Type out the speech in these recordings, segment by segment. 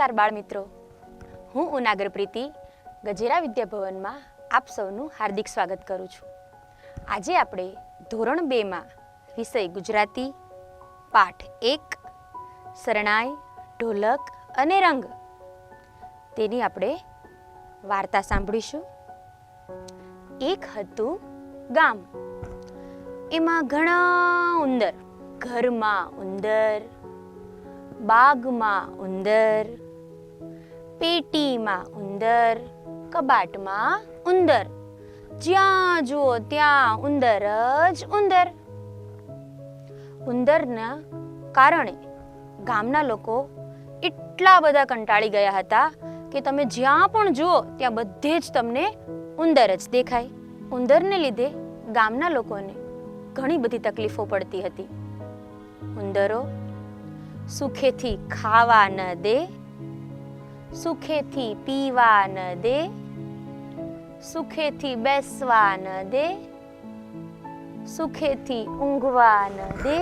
નમસ્કાર બાળ મિત્રો હું ઉનાગર પ્રીતિ, ગજેરા વિદ્યાભવનમાં આપ સૌનું હાર્દિક સ્વાગત કરું છું. આજે આપણે ધોરણ બેમાં વિષય ગુજરાતી, પાઠ એક, શરણાઈ, ઢોલક અને રંગ. તેની આપણે વાર્તા સાંભળીશું. એક હતું ગામ. એમાં ઘણા ઉંદર. ઘરમાં ઉંદર. બાગમાં ઉંદર. પેટીમાં ઉંદર, કબાટમાં ઉંદર. જ્યાં જુઓ ત્યાં ઉંદર જ ઉંદર. ઉંદરના કારણે ગામના લોકો એટલા બધા કંટાળી ગયા હતા કે તમે જ્યાં પણ જુઓ ત્યાં બધે જ તમને ઉંદર જ દેખાય. ઉંદરને લીધે ગામના લોકોને ઘણી બધી તકલીફો પડતી હતી. ઉંદરો સુખેથી ખાવા ન દે સુખેથી પીવા ન દે, સુખેથી બેસવા ન દે, સુખેથી ઊંઘવા ન દે,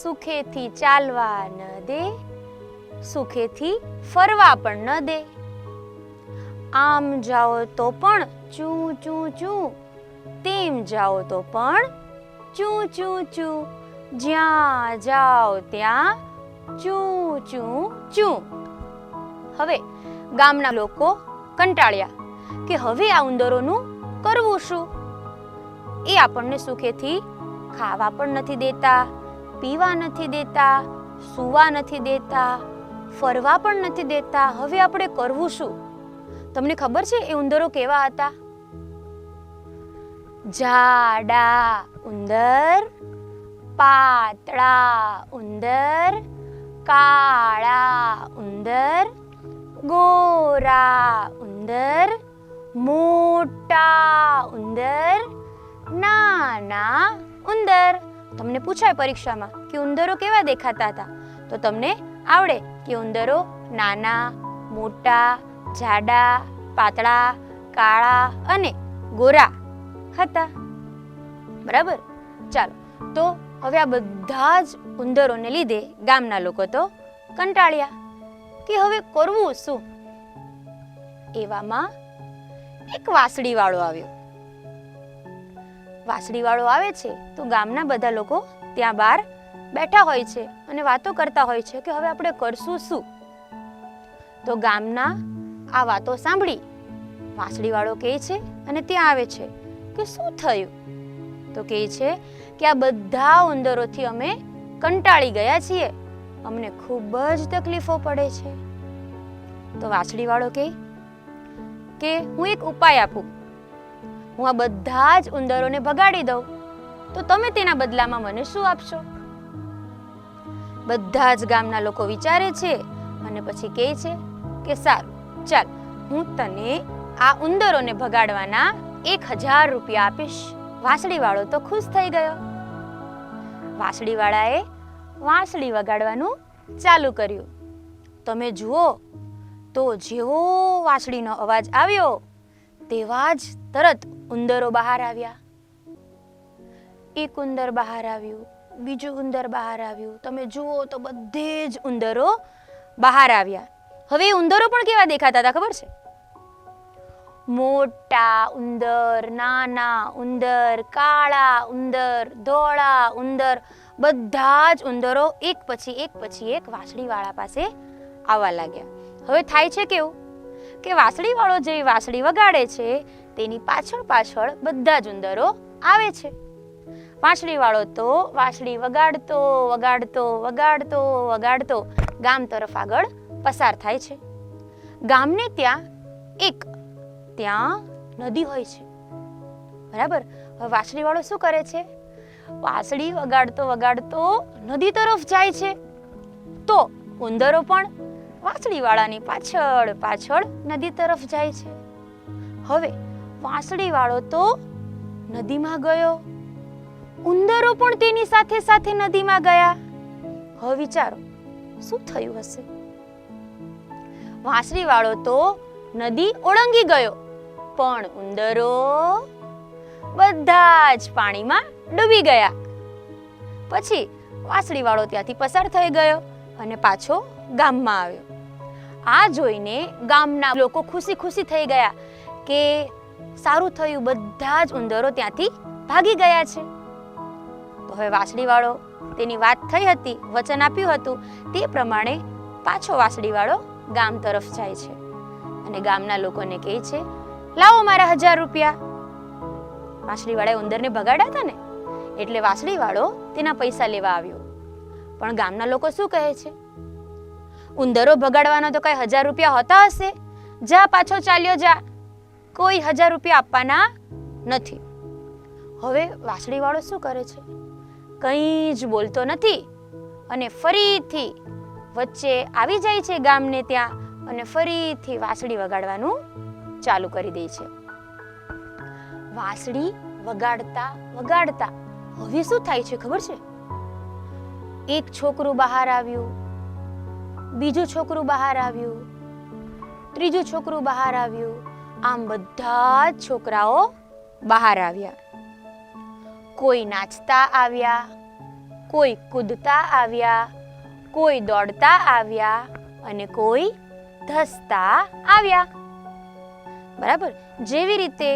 સુખેથી ચાલવા ન દે, સુખેથી ફરવા પણ ન દે. આમ જાઓ તો પણ ચૂ ચૂ ચૂ, તેમ જાઓ તો પણ ચૂ ચૂ ચૂ, જ્યાં જાઓ ત્યાં ચૂ ચૂ ચૂ. હવે ગામના લોકો કંટાળ્યા કે હવે આ ઉંદરોનું કરવું શું? એ આપણને સુખેથી ખાવા પણ નથી દેતા, પીવા નથી દેતા, સૂવા નથી દેતા, ફરવા પણ નથી દેતા. હવે આપણે કરવું શું? તમને ખબર છે એ ઉંદરો કેવા હતા? જાડા ઉંદર, પાતળા ઉંદર, કાળા ઉંદર ગોરા ઉંદર મોટા ઉંદર નાના ઉંદર તમને પૂછાય પરીક્ષામાં કે ઉંદરો કેવા દેખાતા હતા? તો તમને આવડે કે ઉંદરો નાના, મોટા, જાડા, પાતળા, કાળા અને ગોરા હતા? બરાબર? ચાલો, તો હવે આ બધા જ ઉંદરોને લીધે ગામના લોકો તો કંટાળ્યા. કે હવે કરવું શું? એવામાં એક વાસળી વાળો આવ્યો. વાસળી વાળો આવે છે તો ગામના બધા લોકો ત્યાં બહાર બેઠા હોય છે અને વાતો કરતા હોય છે કે હવે આપણે કરશું શું? તો ગામના આ વાતો સાંભળી વાસળી વાળો કહે છે અને ત્યાં આવે છે કે શું થયું? તો કહે છે કે આ બધા ઉંદરોથી અમે કંટાળી ગયા છીએ. અમને ખૂબ જ તકલીફો પડે છે. તો વાછડીવાળો કહે કે હું એક ઉપાય આપું. હું આ બધા જ ઉંદરોને ભગાડી દઉં. તો તમે તેના બદલામાં મને શું આપશો? બધા જ ગામના લોકો વિચારે છે અને પછી કહે છે કે, સારું, ચાલ, હું તને આ ઉંદરોને ભગાડવાના એક હજાર રૂપિયા આપીશ. વાસળીવાળો તો ખુશ થઈ ગયો. વાંસળી વાળાએ વાંસળી વગાડવાનું ચાલુ કર્યું. તમે જુઓ, તો જેવો વાંસળીનો અવાજ આવ્યો, તેવા જ તરત ઉંદરો બહાર આવ્યા. એક ઉંદર બહાર આવ્યું, બીજું ઉંદર બહાર આવ્યું. તમે જુઓ તો બધે જ ઉંદરો બહાર આવ્યા. હવે ઉંદરો પણ કેવા દેખાતા હતા ખબર છે? મોટા ઉંદર, નાના ઉંદર, કાળા ઉંદર, ધોળા ઉંદર બધા જ ઉંદરો એક પછી એક પછી એક વાંસળીવાળા પાસે આવવા લાગ્યા. હવે થાય છે કેવું? કે વાંસળીવાળો જે વાંસળી વગાડે છે, તેની પાછળ પાછળ બધા જ ઉંદરો આવે છે. વાંસળીવાળો તો વાંસળી વગાડતો વગાડતો વગાડતો વગાડતો ગામ તરફ આગળ પસાર થાય છે. ગામને ત્યાં એક, ત્યાં નદી હોય છે. બરાબર? હવે વાંસળીવાળો શું કરે છે? વાંસળી વગાડતો વગાડતો નદી તરફ જાય છે. તો ઉંદરો પણ વાંસળીવાળાની પાછળ પાછળ નદી તરફ જાય છે. હવે વાંસળીવાળો તો નદીમાં ગયો. ઉંદરો પણ તેની સાથે સાથે નદીમાં ગયા. હવે વિચારો, શું થયું હશે? વાંસળીવાળો તો નદી ઓળંગી ગયો. પણ ઉંદરો બધા જ પાણીમાં ડૂબી ગયા. પછી વાંસળીવાળો ત્યાંથી પસાર થઈ ગયો અને પાછો ગામમાં આવ્યો. આ જોઈને ગામના લોકો ખુશી ખુશી થઈ ગયા કે સારું થયું બધા જ ઉંદરો ત્યાંથી ભાગી ગયા છે. તો હવે વાંસળીવાળો તેની વાત થઈ હતી, વચન આપ્યું હતું, તે પ્રમાણે પાછો વાંસળીવાળો ગામ તરફ જાય છે. અને ગામના લોકોને કહે છે, લાવો મારા હજાર રૂપિયા. વાસળીવાળાએ ઉંદરને ભગાડ્યા હતા ને? એટલે વાસળીવાળો તેના પૈસા લેવા આવ્યો. પણ ગામના લોકો શું કહે છે? ઉંદરો ભગાડવાના તો કઈ હજાર રૂપિયા હોતા હશે. જા પાછો ચાલ્યો જા. કોઈ હજાર રૂપિયા આપવાના નથી. હવે વાસળીવાળો શું કરે છે? કંઈ જ બોલતો નથી અને ફરીથી વચ્ચે આવી જાય છે ગામને ત્યાં અને ફરીથી વાસળી વગાડવાનું ચાલુ કરી દે છે. વાંસળી વગાડતા વગાડતા હવે શું થાય છે ખબર છે? એક છોકરું બહાર આવ્યું, બીજું છોકરું બહાર આવ્યું, ત્રીજું છોકરું બહાર આવ્યું. આમ બધા જ છોકરાઓ બહાર આવ્યા. કોઈ નાચતા આવ્યા, કોઈ કૂદતા આવ્યા, કોઈ દોડતા આવ્યા અને કોઈ ધસતા આવ્યા. બરાબર? જેવી રીતે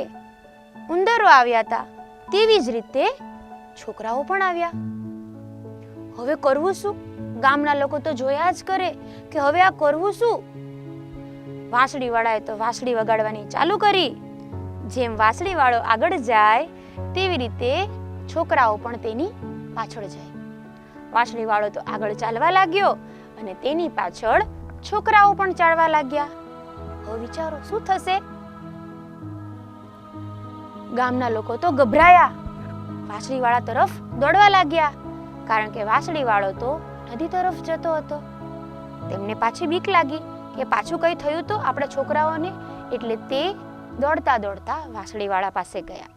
ઉંદરો આવ્યા હતા, તેવી જ રીતે છોકરાઓ પણ આવ્યા. હવે કરવું શું? ગામના લોકો તો જોયા જ કરે કે હવે આ કરવું શું? વાંસળી વાળાએ તો વાંસળી વગાડવાની ચાલુ કરી. જેમ વાંસળી વાળો આગળ જાય, તેવી રીતે છોકરાઓ પણ તેની પાછળ જાય. વાંસળી વાળો તો આગળ ચાલવા લાગ્યો અને તેની પાછળ છોકરાઓ પણ ચાલવા લાગ્યા. હવે વિચારો, શું થશે? ગામના લોકો તો ગભરાયા. વાંસળી વાળા તરફ દોડવા લાગ્યા, કારણ કે વાછડીવાળો તો નદી તરફ જતો હતો. તેમને પાછી બીક લાગી કે પાછું કઈ થયું તો આપણા છોકરાઓને એટલે તે દોડતા દોડતા વાછડીવાળા પાસે ગયા.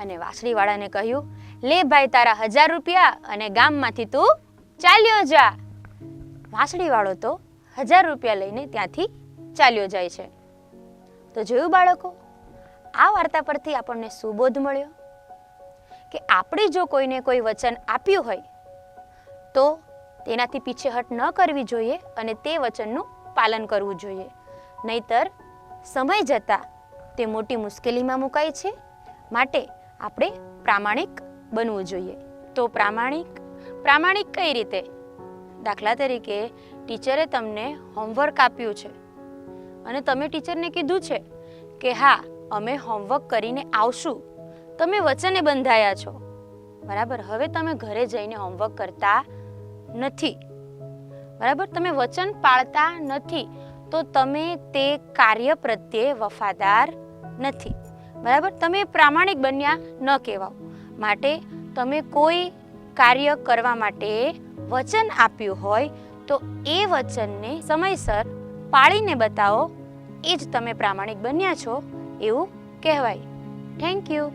અને વાછડીવાળાને કહ્યું, લે ભાઈ, તારા હજાર રૂપિયા અને ગામમાંથી તું ચાલ્યો જા. વાછડીવાળો તો હજાર રૂપિયા લઈને ત્યાંથી ચાલ્યો જાય છે. તો જોયું બાળકો, આ વાર્તા પરથી આપણને સુબોધ મળ્યો. કે આપણે જો કોઈને કોઈ વચન આપ્યું હોય, તો તેનાથી પીછેહટ ન કરવી જોઈએ અને તે વચનનું પાલન કરવું જોઈએ. નહીતર સમય જતાં તે મોટી મુશ્કેલીમાં મુકાય છે. માટે આપણે પ્રામાણિક બનવું જોઈએ. તો પ્રામાણિક પ્રામાણિક કઈ રીતે? દાખલા તરીકે ટીચરે તમને હોમવર્ક આપ્યું છે અને તમે ટીચરને કીધું છે કે હા, અમે હોમવર્ક કરીને આવશું. તમે વચને બંધાયા છો. બરાબર? હવે તમે ઘરે જઈને હોમવર્ક કરતા નથી. બરાબર? તમે વચન પાળતા નથી, તો તમે તે કાર્ય પ્રત્યે વફાદાર નથી. બરાબર? તમે પ્રામાણિક બન્યા ન કહેવાઓ. માટે તમે કોઈ કાર્ય કરવા માટે વચન આપ્યું હોય, તો એ વચનને સમયસર પાળીને બતાવો. એ જ તમે પ્રામાણિક બન્યા છો, એવું કહેવાય. Thank you